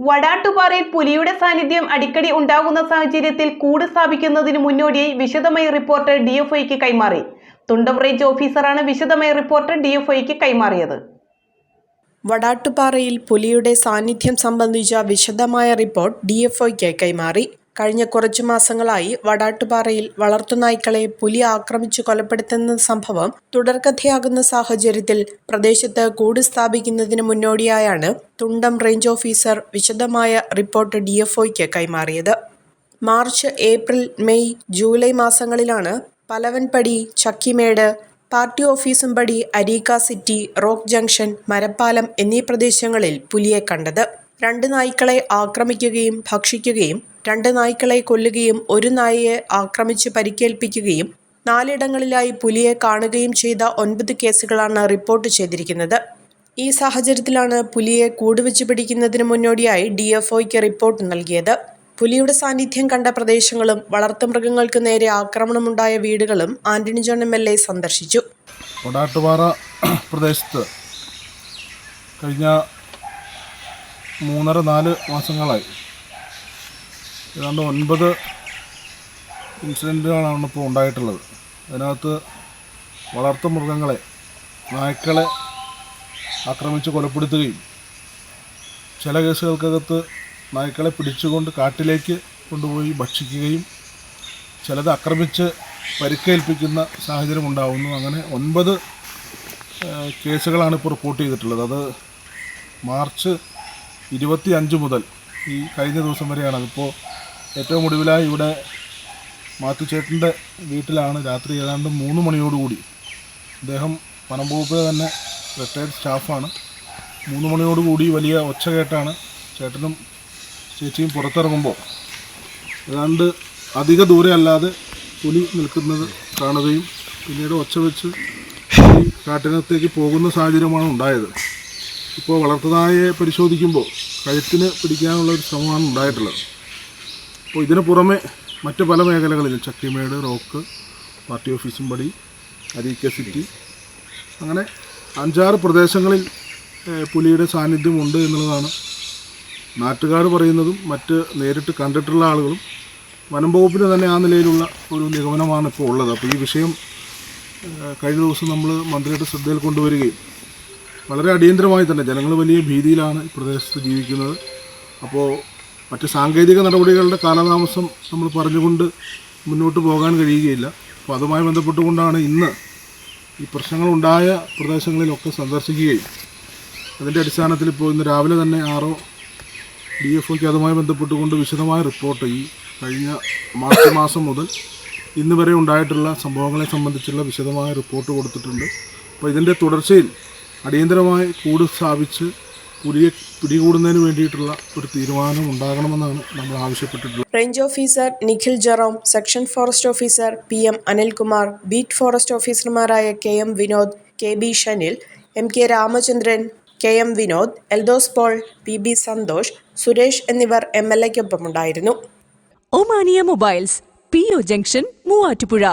വടാട്ടുപാറയിൽ പുലിയുടെ സാന്നിധ്യം അടിക്കടി ഉണ്ടാകുന്ന സാഹചര്യത്തിൽ കൂട് സ്ഥാപിക്കുന്നതിന് മുന്നോടിയായി വിശദമായ റിപ്പോർട്ട് ഡിഎഫ്ഐക്ക് കൈമാറി. തുണ്ടം റേഞ്ച് ഓഫീസറാണ് വിശദമായ റിപ്പോർട്ട് ഡിഎഫ്ഐക്ക് കൈമാറിയത്. വടാട്ടുപാറയിൽ പുലിയുടെ സാന്നിധ്യം സംബന്ധിച്ച വിശദമായ റിപ്പോർട്ട് ഡിഎഫ്ഒയ്ക്ക് കൈമാറി. കഴിഞ്ഞ കുറച്ചു മാസങ്ങളായി വടാട്ടുപാറയിൽ വളർത്തുനായ്ക്കളെ പുലി ആക്രമിച്ചു കൊലപ്പെടുത്തുന്ന സംഭവം തുടർക്കഥയാകുന്ന സാഹചര്യത്തിൽ പ്രദേശത്ത് കൂട് സ്ഥാപിക്കുന്നതിന് മുന്നോടിയായാണ് തുണ്ടം റേഞ്ച് ഓഫീസർ വിശദമായ റിപ്പോർട്ട് ഡിഎഫ്ഒയ്ക്ക് കൈമാറിയത്. മാർച്ച് ഏപ്രിൽ മെയ് ജൂലൈ മാസങ്ങളിലാണ് പലവൻപടി ചക്കിമേട് പാർട്ടി ഓഫീസും പടി അരീക്ക സിറ്റി റോക്ക് ജംഗ്ഷൻ മരപ്പാലം എന്നീ പ്രദേശങ്ങളിൽ പുലിയെ കണ്ടത്. രണ്ട് നായ്ക്കളെ ആക്രമിക്കുകയും ഭക്ഷിക്കുകയും രണ്ട് നായ്ക്കളെ കൊല്ലുകയും ഒരു നായയെ ആക്രമിച്ച് പരിക്കേൽപ്പിക്കുകയും നാലിടങ്ങളിലായി പുലിയെ കാണുകയും ചെയ്ത ഒൻപത് കേസുകളാണ് റിപ്പോർട്ട് ചെയ്തിരിക്കുന്നത്. ഈ സാഹചര്യത്തിലാണ് പുലിയെ കൂടുവെച്ച് പിടിക്കുന്നതിന് മുന്നോടിയായി ഡിഎഫ്ഒയ്ക്ക് റിപ്പോർട്ട് നൽകിയത്. പുലിയുടെ സാന്നിധ്യം കണ്ട പ്രദേശങ്ങളും വളർത്തുമൃഗങ്ങൾക്ക് നേരെ ആക്രമണമുണ്ടായ വീടുകളും Antony John M L A സന്ദർശിച്ചു. കൊടാട്ടുപാറ പ്രദേശത്ത് കഴിഞ്ഞ മൂന്നര നാല് മാസങ്ങളായി ഏതാണ്ട് ഒൻപത് ഇൻസിഡന്റുകളാണ് ഇപ്പോൾ ഉണ്ടായിട്ടുള്ളത്. അതിനകത്ത് വളർത്തു മൃഗങ്ങളെ നായ്ക്കളെ ആക്രമിച്ച് കൊലപ്പെടുത്തുകയും ചില കേസുകൾക്കകത്ത് നായ്ക്കളെ പിടിച്ചുകൊണ്ട് കാട്ടിലേക്ക് കൊണ്ടുപോയി ഭക്ഷിക്കുകയും ചിലത് ആക്രമിച്ച് പരിക്കേൽപ്പിക്കുന്ന സാഹചര്യം ഉണ്ടാകുന്നു അങ്ങനെ ഒൻപത് കേസുകളാണ് ഇപ്പോൾ റിപ്പോർട്ട് ചെയ്തിട്ടുള്ളത്. അത് മാർച്ച് ഇരുപത്തി അഞ്ച് മുതൽ ഈ കഴിഞ്ഞ ദിവസം വരെയാണ്. അതിപ്പോൾ ഏറ്റവും ഒടുവിലായി ഇവിടെ മാത്തുച്ചേട്ടന്റെ വീട്ടിലാണ് രാത്രി ഏതാണ്ട് മൂന്ന് മണിയോടുകൂടി. അദ്ദേഹം വനംവകുപ്പിലെ തന്നെ റിട്ടയർഡ് സ്റ്റാഫാണ് മൂന്ന് മണിയോടുകൂടി വലിയ ഒച്ച കേട്ടാണ് ചേട്ടനും ചേച്ചിയും പുറത്തിറങ്ങുമ്പോൾ. ഏതാണ്ട് അധിക ദൂരെ അല്ലാതെ പുലി നിൽക്കുന്നത് കാണുകയും പിന്നീട് ഒച്ച വെച്ച് കാട്ടിനകത്തേക്ക് പോകുന്ന സാഹചര്യമാണ് ഉണ്ടായത്. ഇപ്പോൾ വളർത്തതായെ പരിശോധിക്കുമ്പോൾ കഴുത്തിന് പിടിക്കാനുള്ള ഒരു ശ്രമമാണ് ഉണ്ടായിട്ടുള്ളത്. അപ്പോൾ ഇതിന് പുറമെ മറ്റു പല മേഖലകളിൽ ചക്കിമേട് റോക്ക് പാർട്ടി ഓഫീസും പടി അരീക്ക സിറ്റി. അങ്ങനെ അഞ്ചാറ് പ്രദേശങ്ങളിൽ പുലിയുടെ സാന്നിധ്യമുണ്ട് എന്നുള്ളതാണ് നാട്ടുകാർ പറയുന്നതും മറ്റ് നേരിട്ട് കണ്ടിട്ടുള്ള ആളുകളും വനം വകുപ്പിന് തന്നെ ആ നിലയിലുള്ള ഒരു നിഗമനമാണ് ഇപ്പോൾ ഉള്ളത്. അപ്പോൾ ഈ വിഷയം കഴിഞ്ഞ ദിവസം നമ്മൾ മന്ത്രിയുടെ ശ്രദ്ധയിൽ കൊണ്ടുവരികയും വളരെ അടിയന്തരമായി തന്നെ ജനങ്ങൾ വലിയ ഭീതിയിലാണ് ഈ പ്രദേശത്ത് ജീവിക്കുന്നത്. അപ്പോൾ മറ്റ് സാങ്കേതിക നടപടികളുടെ കാലതാമസം നമ്മൾ പറഞ്ഞുകൊണ്ട് മുന്നോട്ട് പോകാൻ കഴിയുകയില്ല. അപ്പോൾ അതുമായി ബന്ധപ്പെട്ടുകൊണ്ടാണ് ഇന്ന് ഈ പ്രശ്നങ്ങളുണ്ടായ പ്രദേശങ്ങളിലൊക്കെ സന്ദർശിക്കുകയും അതിന്റെ അടിസ്ഥാനത്തിൽ ഇപ്പോൾ ഇന്ന് രാവിലെ തന്നെ ആറോ ഡി എഫ് ഒക്ക് അതുമായി ബന്ധപ്പെട്ടുകൊണ്ട് വിശദമായ റിപ്പോർട്ട് ഈ കഴിഞ്ഞ മാർച്ച് മാസം മുതൽ ഇന്ന് വരെ ഉണ്ടായിട്ടുള്ള സംഭവങ്ങളെ സംബന്ധിച്ചുള്ള വിശദമായ റിപ്പോർട്ട് കൊടുത്തിട്ടുണ്ട്. അപ്പോൾ ഇതിന്റെ തുടർച്ചയിൽ അടിയന്തരമായി കൂട് സ്ഥാപിച്ച് പുലിയെ പിടികൂടുന്നതിന് വേണ്ടിയിട്ടുള്ള ഒരു തീരുമാനം ഉണ്ടാകണമെന്നാണ് നമ്മൾ ആവശ്യപ്പെട്ടിട്ടുള്ളത്. Range officer Nikhil Jerome section forest officer P M Anilkumar beat forest ഓഫീസർമാരായ K M Vinod K B Shanil M K Ramachandran K M Vinod Eldhose Paul P B Santhosh Suresh എന്നിവർ M L എക്കൊപ്പമുണ്ടായിരുന്നു Omania mobiles P O junction Muvattupuzha.